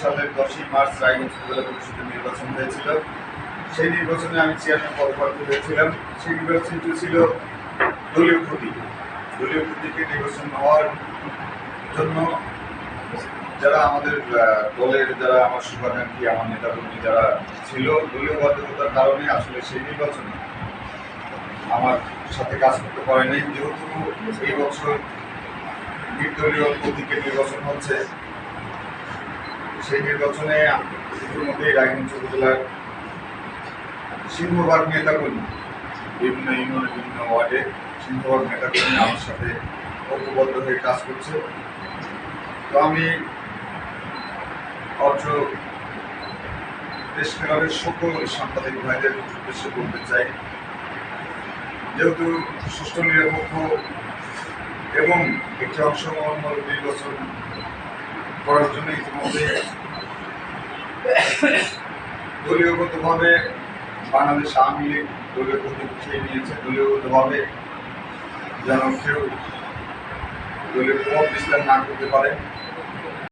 সালের দশই মার্চ রায়গঞ্জ উপজেলা পরিষদের নির্বাচন হয়েছিল। সেই নির্বাচনে আমি চেয়ারম্যান পদপ্রার্থী হয়েছিলাম। সেই নির্বাচনটি ছিল দলীয় প্রতীক দলীয় প্রতীকে নির্বাচন হওয়ার জন্য যারা আমাদের দলের যারা আমার শুভাকাঙ্ক্ষী আমার নেতাকর্মী যারা ছিল, দলীয় বাধ্যতার কারণে আসলে সেই নির্বাচনে আমার সাথে কাজ করতে পারেনি। যেহেতু এই বছর নির্বাচন হচ্ছে। সেই নির্বাচনে ইতিমধ্যেই রায়গঞ্জ উপজেলার সিংহভাগ বিভিন্ন ইউনিয়নের বিভিন্ন ওয়ার্ডে সিংহভাগ নেতাকর্মী আমার সাথে ঐক্যবদ্ধ হয়ে কাজ করছে। তো আমি অত্র দেশ ক্লাবের সকল সাংবাদিক ভাইদের উদ্দেশ্যে বলতে চাই, যেহেতু সুষ্ঠু নিরপেক্ষ এবং একটি অংশগ্রহণ নির্বাচন করার জন্য ইতিমধ্যে দলীয়গতভাবে বাংলাদেশ আওয়ামী লীগ দলীয় খেয়ে নিয়েছে। দলীয়গতভাবে যেন কেউ দলীয় প্রভাব বিস্তার না করতে পারে।